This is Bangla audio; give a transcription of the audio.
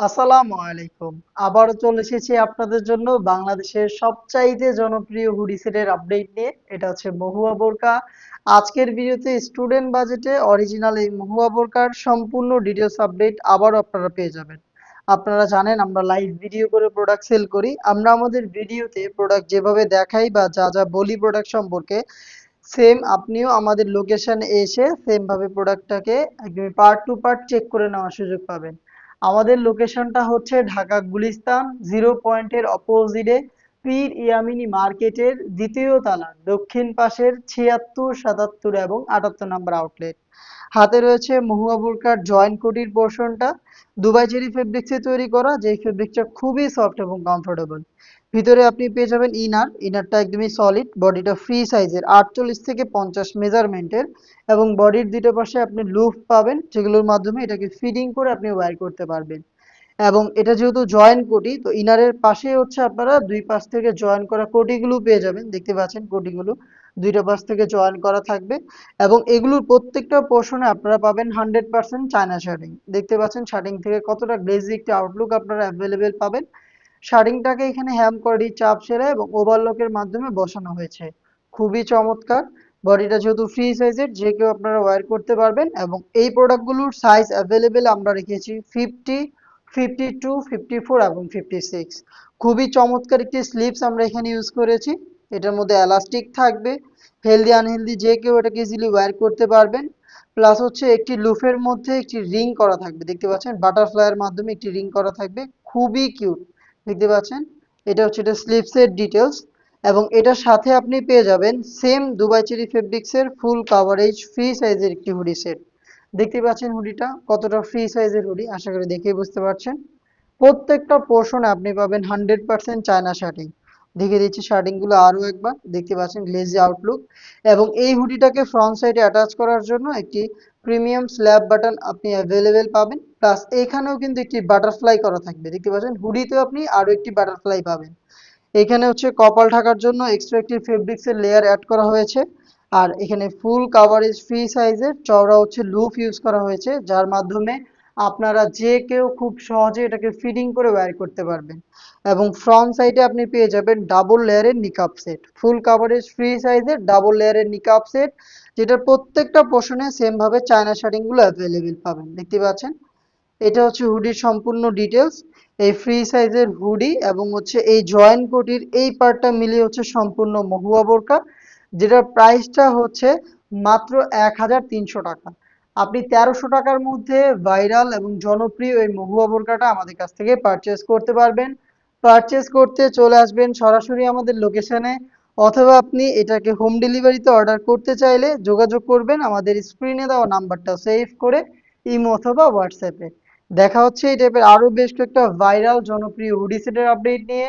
আসসালামু আলাইকুম। আবারও চলে এসেছি আপনাদের জন্য বাংলাদেশের সবচাইতে জনপ্রিয় হুডি সেটের আপডেট নিয়ে। এটা হচ্ছে মহুয়া বোরকা। আজকের ভিডিওতে স্টুডেন্ট বাজেটে অরিজিনাল এই মহুয়া বোরকার সম্পূর্ণ ডিটেলস আপডেট আবারও আপনারা পেয়ে যাবেন। আপনারা জানেন, আমরা লাইভ ভিডিও করে প্রোডাক্ট সেল করি। আমরা আমাদের ভিডিওতে প্রোডাক্ট যেভাবে দেখাই বা যা যা বলি প্রোডাক্ট সম্পর্কে সেম আপনিও আমাদের লোকেশনে এসে সেম ভাবে প্রোডাক্টটাকে একদম পার্ট টু পার্ট চেক করে নেওয়ার সুযোগ পাবেন। আমাদের লোকেশনটা হচ্ছে ঢাকা গুলিস্তান জিরো পয়েন্টের অপোজিটে পীর ইয়ামিনী মার্কেটের দ্বিতীয় তালা, দক্ষিণ পাশের ছিয়াত্তর, সাতাত্তর এবং আটাত্তর নম্বর আউটলেট। হাতে রয়েছে মহুয়া বোরকার জয়েন্ট কোটির পোর্শনটা। দুবাই চেরি ফেব্রিক্সে তৈরি করা, যেই ফেব্রিকটা খুবই সফট এবং কমফোর্টেবল ভিতরে আপনি পেয়ে যাবেন ইনার ইনারটা একদমই সলিড বডিটা ফ্রি সাইজের আটচল্লিশ থেকে পঞ্চাশ মেজারমেন্টের এবং বডির দুটো পাশে আপনি লুফ পাবেন, যেগুলোর মাধ্যমে এটাকে ফিটিং করে আপনি ওয়্যার করতে পারবেন। এবং এটা যেহেতু জয়েন কোটি তো ইনারের পাশে হচ্ছে আপনারা দুই পাশ থেকে জয়েন করা কোটিগুলো পেয়ে যাবেন। দেখতে পাচ্ছেন কোটিগুলো দুইটা পাশ থেকে জয়েন করা থাকবে এবং এগুলোর প্রত্যেকটা পোর্শনে আপনারা পাবেন হান্ড্রেড পার্সেন্ট চায়না শার্টিং দেখতে পাচ্ছেন শার্টিং থেকে কতটা একটি আউটলুক আপনারা অ্যাভেলেবেল পাবেন। শার্টিংটাকে এখানে হ্যাম করি চাপ সেরা এবং ওভারলকের মাধ্যমে বসানো হয়েছে। খুবই চমৎকার। বডিটা যেহেতু ফ্রি সাইজের যে কেউ আপনারা ওয়্যার করতে পারবেন এবং এই প্রোডাক্টগুলোর সাইজ অ্যাভেলেবেল আমরা রেখেছি fifty fifty two fifty four এবং ফিফটি সিক্স খুবই চমৎকার একটি স্লিপস আমরা এখানে ইউজ করেছি। এটার মধ্যে এলাস্টিক থাকবে। হেলদি আনহেলদি যে কেউ এটাকে ইজিলি ওয়্যার করতে পারবেন। প্লাস হচ্ছে একটি লুফের মধ্যে একটি রিং করা থাকবে। দেখতে পাচ্ছেন? বাটারফ্লাইয়ের মাধ্যমে একটি রিং করা থাকবে। খুবই কিউট দেখতে পাচ্ছেন? এটা হচ্ছে এটা স্লিপসের ডিটেলস এবং এটার সাথে আপনি পেয়ে যাবেন সেম দুবাই চেরি ফেব্রিক্সের ফুল কাভারেজ ফ্রি সাইজের একটি হুডি সেট দেখতে পাচ্ছেন হুডিটা, কতটা ফ্রি সাইজের হুডি, আশা করি দেখেই বুঝতে পারছেন। প্রত্যেকটা পোর্শনে আপনি পাবেন হান্ড্রেড পার্সেন্ট চায়না শার্টিং দেখে দিচ্ছি শার্টিংগুলো আরও একবার, দেখতে পাচ্ছেন গ্লেজি আউটলুক এবং এই হুডিটাকে ফ্রন্ট সাইডে অ্যাটাচ করার জন্য একটি প্রিমিয়াম স্ল্যাব বাটন আপনি অ্যাভেলেবেল পাবেন। প্লাস এখানেও কিন্তু একটি বাটারফ্লাই করা থাকবে। দেখতে পাচ্ছেন হুডিতেও আপনি আরও একটি বাটারফ্লাই পাবেন। এখানে হচ্ছে কপাল ঢাকার জন্য এক্সট্রা একটি ফেব্রিক্সের লেয়ার অ্যাড করা হয়েছে। আর এখানে ফুল কাভারেজ ফ্রি সাইজের চওড়া হচ্ছে লুপ ইউজ করা হয়েছে, যার মাধ্যমে আপনারা যে কেউ খুব সহজে এটাকে ফিটিং করে ওয়্যার করতে পারবেন। এবং ফ্রন্ট সাইডে আপনি পেয়ে যাবেন ডাবল লেয়ারের kneecap set full coverage free সাইজের ডাবল লেয়ারের নিকাপ সেট যেটার প্রত্যেকটা পোর্শনে সেম ভাবে চায়না শার্টিংগুলো অ্যাভেলেবেল পাবেন। দেখতে পাচ্ছেন? এটা হচ্ছে হুডির সম্পূর্ণ ডিটেলস এই ফ্রি সাইজের হুডি এবং হচ্ছে এই জয়েন্ট কোটির এই পার্টটা মিলিয়ে হচ্ছে সম্পূর্ণ মহুয়া বোরকা। যেটার প্রাইসটা হচ্ছে মাত্র এক হাজার তিনশো টাকা। আপনি তেরোশো টাকার মধ্যে ভাইরাল এবং জনপ্রিয় এই মহুয়া বোরকাটা আমাদের কাছ থেকে পারচেস করতে পারবেন। পারচেস করতে চলে আসবেন সরাসরি আমাদের লোকেশনে অথবা আপনি এটাকে হোম ডেলিভারিতে অর্ডার করতে চাইলে যোগাযোগ করবেন আমাদের স্ক্রিনে দেওয়া নাম্বারটা সেভ করে, ইমো অথবা হোয়াটসঅ্যাপে। দেখা হচ্ছে এই টাইপের আরও বেশ কয়েকটা ভাইরাল জনপ্রিয় হুডি সেটের আপডেট নিয়ে।